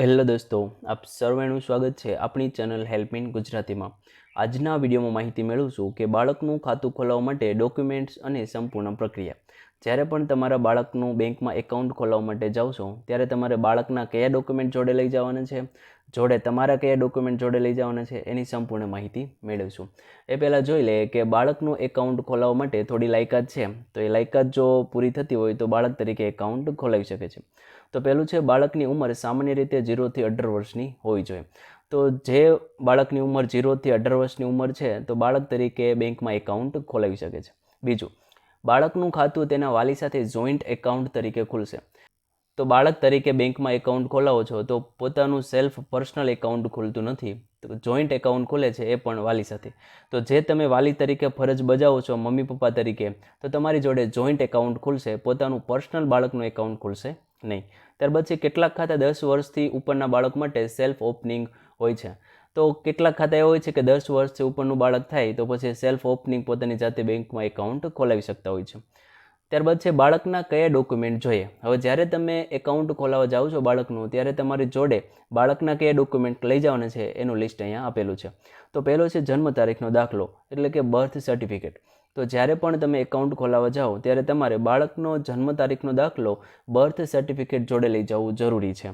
Hello દોસ્તો, આપ સર્વેનું સ્વાગત છે આપણી ચેનલ હેલ્પ ઇન ગુજરાતીમાં. આજના વિડીયોમાં માહિતી મેળવશું કે બાળકનું ખાતું ખોલાવવા માટે ડોક્યુમેન્ટ્સ અને સંપૂર્ણ પ્રક્રિયા. જ્યારે પણ તમારા બાળકનું બેંકમાં એકાઉન્ટ ખોલાવવા માટે જાઓ ત્યારે તમારે બાળકના કયા ડોક્યુમેન્ટ જોડે લઈ જવાના છે, જોડે તમારા કયા ડોક્યુમેન્ટ જોડે લઈ જવાના છે, એની સંપૂર્ણ માહિતી મેળવીશું. એ પહેલાં જોઈ લઈએ કે બાળકનું એકાઉન્ટ ખોલાવવા માટે થોડી લાયકાત છે. તો એ લાયકાત જો પૂરી થતી હોય તો બાળક તરીકે એકાઉન્ટ ખોલાવી શકે છે. તો પહેલું છે બાળકની ઉંમર સામાન્ય રીતે જીરોથી અઢાર વર્ષની હોવી જોઈએ. તો જે બાળકની ઉંમર જીરોથી અઢાર વર્ષની ઉંમર છે, તો બાળક તરીકે બેંકમાં એકાઉન્ટ ખોલાવી શકે છે. બીજું, બાળકનું ખાતું તેના વાલી સાથે જોઈન્ટ એકાઉન્ટ તરીકે ખુલશે. તો બાળક તરીકે બેંકમાં એકાઉન્ટ ખોલાવો છો, તો પોતાનું સેલ્ફ પર્સનલ એકાઉન્ટ ખુલતું નથી. તો જોઈન્ટ એકાઉન્ટ ખુલે છે એ પણ વાલી સાથે. તો જે તમે વાલી તરીકે ફરજ બજાવો છો, મમ્મી પપ્પા તરીકે, તો તમારી જોડે જોઈન્ટ એકાઉન્ટ ખુલશે, પોતાનું પર્સનલ બાળકનું એકાઉન્ટ ખુલશે નહીં. ત્યારબાદ છે કેટલાક ખાતા દસ વર્ષથી ઉપરના બાળક માટે સેલ્ફ ઓપનિંગ હોય છે. તો કેટલાક ખાતા એવા હોય છે કે દસ વર્ષથી ઉપરનું બાળક થાય તો પછી સેલ્ફ ઓપનિંગ પોતાની જાતે બેંકમાં એકાઉન્ટ ખોલાવી શકતા હોય છે. ત્યારબાદ છે બાળકના કયા ડોક્યુમેન્ટ જોઈએ? હવે જ્યારે તમે એકાઉન્ટ ખોલાવવા જાઓ છો બાળકનું, ત્યારે તમારી જોડે બાળકના કયા ડોક્યુમેન્ટ લઈ જવાના છે એનું લિસ્ટ અહીંયા આપેલું છે. તો પહેલો છે જન્મ તારીખનો દાખલો, એટલે કે બર્થ સર્ટિફિકેટ તો જ્યારે પણ તમે એકાઉન્ટ ખોલાવવા જાઓ, ત્યારે તમારે બાળકનો જન્મ તારીખનો દાખલો, બર્થ સર્ટિફિકેટ જોડે લઈ જવું જરૂરી છે.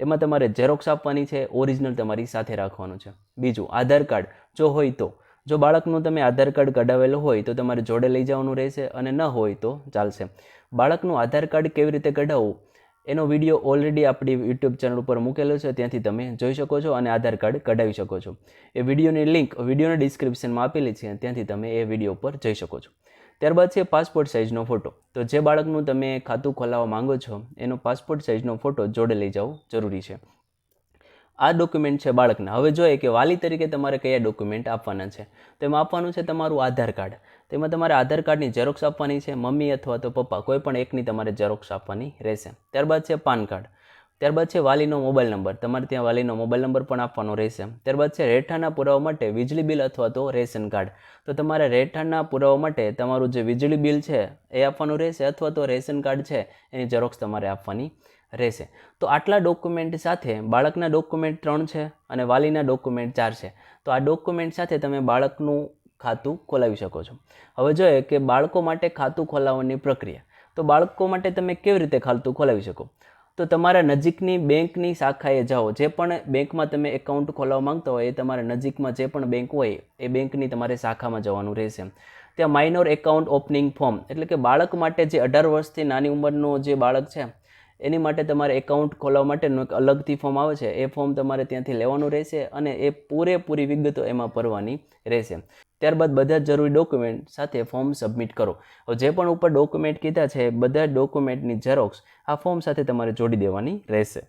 એમાં તમારે ઝેરોક્સ આપવાની છે ઓરિજિનલ તમારી સાથે રાખવાનું છે. બીજું, આધાર કાર્ડ. જો હોય તો. જો બાળકનું તમે આધાર કાર્ડ કઢાવેલું હોય, તો તમારે જોડે લઈ જવાનું રહેશે અને ન હોય તો ચાલશે. બાળકનું આધાર કાર્ડ કેવી રીતે કઢાવવું? એનો વીડિયો ઓલરેડી આપણી યુટ્યુબ ચેનલ ઉપર મૂકેલો છે. ત્યાંથી તમે જોઈ શકો છો અને આધાર કાર્ડ કઢાવી શકો છો. એ વિડીયોની લિંક વિડીયોના ડિસ્ક્રિપ્શનમાં આપેલી છે. ત્યાંથી તમે એ વીડિયો ઉપર જઈ શકો છો. ત્યારબાદ છે પાસપોર્ટ સાઇઝનો ફોટો તો જે બાળકનું તમે ખાતું ખોલાવવા માંગો છો, એનો પાસપોર્ટ સાઇઝનો ફોટો જોડે લઈ જવો જરૂરી છે. આ ડોક્યુમેન્ટ છે બાળકના. હવે જોઈએ કે વાલી તરીકે તમારે કયા ડોક્યુમેન્ટ આપવાના છે. તેમાં આપવાનું છે તમારું આધાર કાર્ડ. તેમાં તમારે આધાર કાર્ડની ઝેરોક્ષ આપવાની છે, મમ્મી અથવા તો પપ્પા, કોઈ પણ એકની તમારે ઝેરોક્ષ આપવાની રહેશે. ત્યારબાદ છે પાન કાર્ડ. ત્યારબાદ છે વાલીનો મોબાઈલ નંબર. તમારે ત્યાં વાલીનો મોબાઈલ નંબર પણ આપવાનો રહેશે. ત્યારબાદ છે રહેઠાણના પુરાવા માટે વીજળી બિલ અથવા તો રેશન કાર્ડ. તો તમારે રહેઠાણના પુરાવા માટે તમારું જે વીજળી બિલ છે એ આપવાનું રહેશે અથવા તો રેશન કાર્ડ છે એની ઝેરોક્ષ તમારે આપવાની રહેશે. તો આટલા ડોક્યુમેન્ટ સાથે બાળકના ડોક્યુમેન્ટ ત્રણ છે અને વાલીના ડોક્યુમેન્ટ ચાર છે. તો આ ડોક્યુમેન્ટ સાથે તમે બાળકનું ખાતું ખોલાવી શકો છો. હવે જોઈએ કે બાળકો માટે ખાતું ખોલાવવાની પ્રક્રિયા. તો બાળકો માટે તમે કેવી રીતે ખાતું ખોલાવી શકો? તો તમારા નજીકની બેંકની શાખાએ જાઓ. જે પણ બેંકમાં તમે એકાઉન્ટ ખોલાવવા માંગતા હોય એ તમારા નજીકમાં જે પણ બેંક હોય એ બેંકની તમારે શાખામાં જવાનું રહેશે. ત્યાં માઇનોર એકાઉન્ટ ઓપનિંગ ફોર્મ એટલે કે બાળક માટે જે અઢાર વર્ષથી નાની ઉંમરનો જે બાળક છે, એની માટે તમારે એકાઉન્ટ ખોલાવવા માટેનું એક અલગથી ફોર્મ આવે છે. એ ફોર્મ તમારે ત્યાંથી લેવાનું રહેશે અને એ પૂરેપૂરી વિગતો એમાં ભરવાની રહેશે. ત્યારબાદ બધા જ જરૂરી ડોક્યુમેન્ટ સાથે ફોર્મ સબમિટ કરો. જે પણ ઉપર ડોક્યુમેન્ટ કીધા છે બધા ડોક્યુમેન્ટની ઝેરોક્સ આ ફોર્મ સાથે તમારે જોડી દેવાની રહેશે.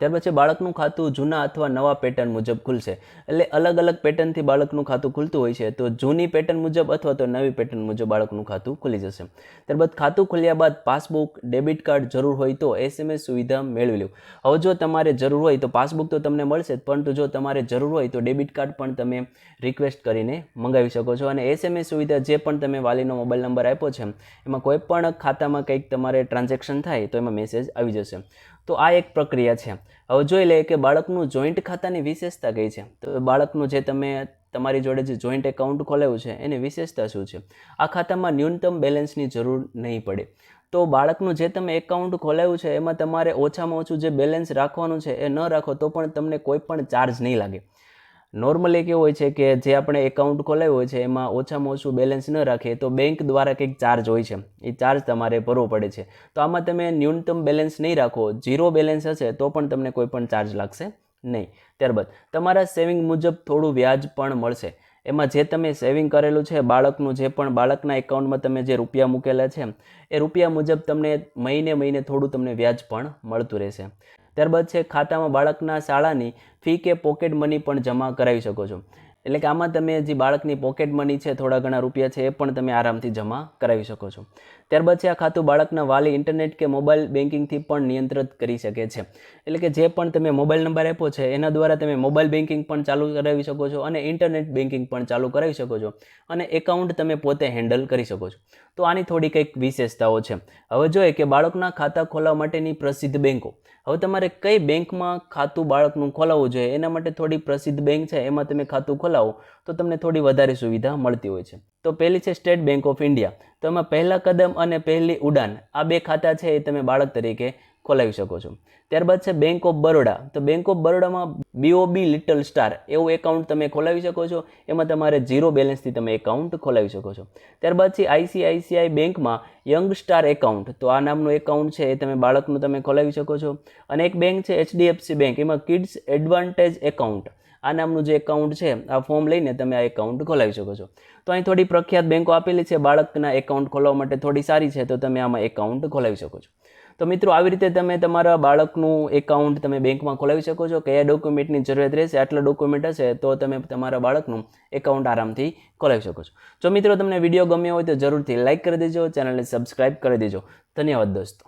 ત્યાર પછી બાળકનું ખાતું જૂના અથવા નવા પેટર્ન મુજબ ખુલશે. એટલે અલગ અલગ પેટર્નથી બાળકનું ખાતું ખુલતું હોય છે, તો જૂની પેટર્ન મુજબ અથવા તો નવી પેટર્ન મુજબ બાળકનું ખાતું ખુલી જશે. ત્યારબાદ ખાતું ખુલ્યા બાદ પાસબુક ડેબિટ કાર્ડ જરૂર હોય તો એસએમએસ સુવિધા મેળવી લો. હવે જો તમારે જરૂર હોય તો પાસબુક તો તમને મળશે પરંતુ જો તમારે જરૂર હોય તો ડેબિટ કાર્ડ પણ તમે રિક્વેસ્ટ કરીને મંગાવી શકો છો. અને એસએમએસ સુવિધા જે પણ તમે વાલીનો મોબાઈલ નંબર આપ્યો છે, એમાં કોઈ પણ ખાતામાં કંઈક તમારે ટ્રાન્ઝેક્શન થાય તો એમાં મેસેજ આવી જશે. તો આ એક પ્રક્રિયા છે. હવે જોઈ લઈએ કે બાળકનું જોઈન્ટ ખાતાની વિશેષતા કઈ છે? તો બાળકનું જે તમે તમારી જોડે જે જોઈન્ટ એકાઉન્ટ ખોલાવ્યું છે, એની વિશેષતા શું છે? આ ખાતામાં ન્યૂનતમ બેલેન્સની જરૂર નહીં પડે. તો બાળકનું જે તમે એકાઉન્ટ ખોલાવ્યું છે, એમાં તમારે ઓછામાં ઓછું જે બેલેન્સ રાખવાનું છે, એ ન રાખો તો પણ તમને કોઈ પણ ચાર્જ નહીં લાગે. નોર્મલી કેવું હોય છે કે જે આપણે એકાઉન્ટ ખોલાવ્યું હોય છે, એમાં ઓછામાં ઓછું બેલેન્સ ન રાખીએ તો બેંક દ્વારા કંઈક ચાર્જ હોય છે. એ ચાર્જ તમારે ભરવો પડે છે. તો આમાં તમે ન્યૂનતમ બેલેન્સ નહીં રાખો ઝીરો બેલેન્સ હશે તો પણ તમને કોઈ પણ ચાર્જ લાગશે નહીં. ત્યારબાદ, તમારા સેવિંગ મુજબ થોડું વ્યાજ પણ મળશે. એમાં જે તમે સેવિંગ કરેલું છે, બાળકનું જે પણ, બાળકના એકાઉન્ટમાં તમે જે રૂપિયા મૂકેલા છે, એ રૂપિયા મુજબ તમને મહિને મહિને થોડું તમને વ્યાજ પણ મળતું રહેશે. ત્યારબાદ છે, ખાતામાં બાળકના શાળાની ફી કે પોકેટ મની પણ જમા કરાવી શકો છો. એટલે કે આમાં તમે જે બાળકની પોકેટ મની છે, થોડા ઘણા રૂપિયા છે, એ પણ તમે આરામથી જમા કરાવી શકો છો. ત્યારબાદ છે આ ખાતું બાળકના વાલી ઇન્ટરનેટ કે મોબાઈલ બેન્કિંગથી પણ નિયંત્રિત કરી શકે છે. એટલે કે જે પણ તમે મોબાઈલ નંબર આપ્યો છે, એના દ્વારા તમે મોબાઈલ બેન્કિંગ પણ ચાલુ કરાવી શકો છો અને ઇન્ટરનેટ બેન્કિંગ પણ ચાલુ કરાવી શકો છો અને એકાઉન્ટ તમે પોતે હેન્ડલ કરી શકો છો. તો આની થોડી કંઈક વિશેષતાઓ છે. હવે જોઈએ કે બાળકના ખાતા ખોલાવવા માટેની પ્રસિદ્ધ બેન્કો હવે તમારે કઈ બેંકમાં ખાતું બાળકનું ખોલાવવું જોઈએ? એના માટે થોડી પ્રસિદ્ધ બેંક છે, એમાં તમે ખાતું ખોલાવો તો તમને થોડી વધારે સુવિધા મળતી હોય છે. તો પહેલી છે સ્ટેટ બેંક ઓફ ઇન્ડિયા. તો એમાં પહેલા કદમ અને પહેલી ઉડાન, આ બે ખાતા છે એ તમે બાળક તરીકે ખોલાવી શકો છો. ત્યારબાદ છે બેંક ઓફ બરોડા. તો બેંક ઓફ બરોડામાં બીઓબી લિટલ સ્ટાર એવું એકાઉન્ટ તમે ખોલાવી શકો છો. એમાં તમારે ઝીરો બેલેન્સથી તમે એકાઉન્ટ ખોલાવી શકો છો. ત્યારબાદ છે આઈસીઆઈસીઆઈ બેંકમાં યંગ સ્ટાર એકાઉન્ટ તો આ નામનું એકાઉન્ટ છે એ તમે બાળકનું તમે ખોલાવી શકો છો. અને એક બેંક છે એચડીએફસી બેંક એમાં કિડ્સ એડવાન્ટેજ એકાઉન્ટ આ નામનું જે એકાઉન્ટ છે, આ ફોર્મ લઈને તમે આ એકાઉન્ટ ખોલાવી શકો છો. તો અહીં થોડી પ્રખ્યાત બેંકો આપેલી છે, બાળકના એકાઉન્ટ ખોલાવવા માટે થોડી સારી છે, તો તમે આમાં એકાઉન્ટ ખોલાવી શકો છો. તો મિત્રો, આવી રીતે તમે તમારા બાળકનું એકાઉન્ટ તમે બેંકમાં ખોલાવી શકો છો. કયા ડોક્યુમેન્ટની જરૂરિયાત રહેશે, આટલા ડોક્યુમેન્ટ હશે, તો તમે તમારા બાળકનું એકાઉન્ટ આરામથી ખોલાવી શકો છો. જો મિત્રો, તમને વીડિયો ગમ્યો હોય તો જરૂરથી લાઇક કરી દેજો ચેનલને સબસ્ક્રાઇબ કરી દેજો. ધન્યવાદ દોસ્તો.